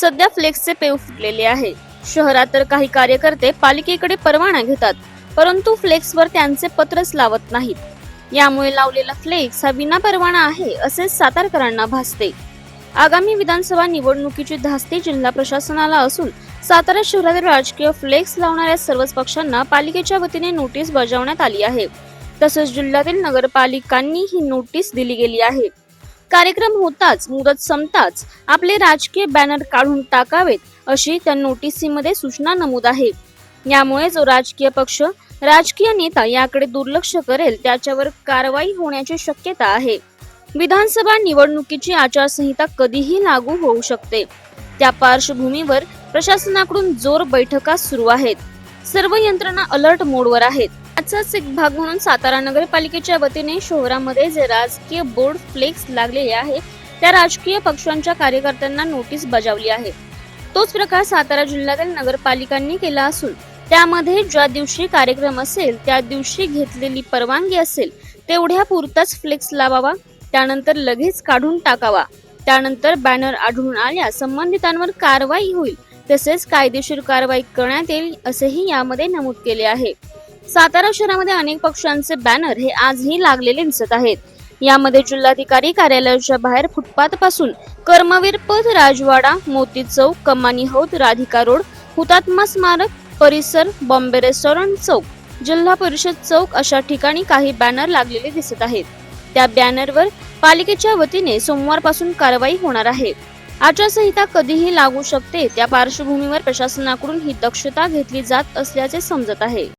सध्या फ्लेक्सचे पेव फुटलेले आहे. शहरात तर काही कार्यकर्ते पालिकेकडे परवाना घेतात परंतु फ्लेक्सवर त्यांचे पत्रच लावत नाहीत. यामुळे लावलेला फ्लेक्स हा विना परवाना आहे असे सातारकरांना भासते. आगामी विधानसभा निवडणुकीची धास्ती जिल्हा प्रशासनाला असून सातारा शहरातील राजकीय फ्लेक्स लावणाऱ्या सर्वच पक्षांना पालिकेच्या वतीने नोटीस बजावण्यात आली आहे. तसेच जिल्ह्यातील नगरपालिकांनी ही नोटीस दिली गेली आहे. कार्यक्रम होताच मुदत संपताच आपले राजकीय बॅनर काढून टाकावेत अशी त्या नोटिसीमध्ये सूचना नमूद आहे. यामुळे जो राजकीय पक्ष राजकीय नेता याकडे दुर्लक्ष करेल त्याच्यावर कारवाई होण्याची शक्यता आहे. विधानसभा निवडणुकीची आचारसंहिता कधीही लागू होऊ शकते. त्या पार्श्वभूमीवर प्रशासनाकडून जोर बैठका सुरू आहेत. सर्व यंत्रणा अलर्ट मोडवर आहेत. याचाच एक भाग म्हणून सातारा नगरपालिकेच्या वतीने शहरामध्ये जे राजकीय बोर्ड फ्लेक्स लागलेले आहे त्या राजकीय पक्षांच्या कार्यकर्त्यांना नोटीस बजावली आहे. तोच प्रकार सातारा जिल्ह्यातील नगरपालिकांनी केला असून त्यामध्ये ज्या दिवशी कार्यक्रम असेल त्या दिवशी घेतलेली परवानगी असेल तेवढ्या पुरताच फ्लेक्स लावावा त्यानंतर लगेच काढून टाकावा. त्यानंतर बॅनर आढळून आल्या संबंधितांवर कारवाई होईल तसेच कायदेशीर कारवाई करण्यात येईल असेही यामध्ये नमूद केले आहे. सातारा शहरामध्ये अनेक पक्षांचे बॅनर हे आजही लागलेले दिसत आहेत. यामध्ये जिल्हाधिकारी कार्यालयाच्या बाहेर फुटपाथपासून कर्मवीर पथ राजवाडा मोती चौक कमानी हौद राधिका रोड हुतात्मा स्मारक परिसर बॉम्बे रेस्टॉरंट चौक जिल्हा परिषद चौक अशा ठिकाणी काही बॅनर लागलेले दिसत आहेत. त्या बॅनरवर पालिकेच्या वतीने सोमवारपासून कारवाई होणार आहे. आचारसंहिता कधीही लागू शकते त्या पार्श्वभूमीवर प्रशासनाकडून ही दक्षता घेतली जात असल्याचे समजत आहे.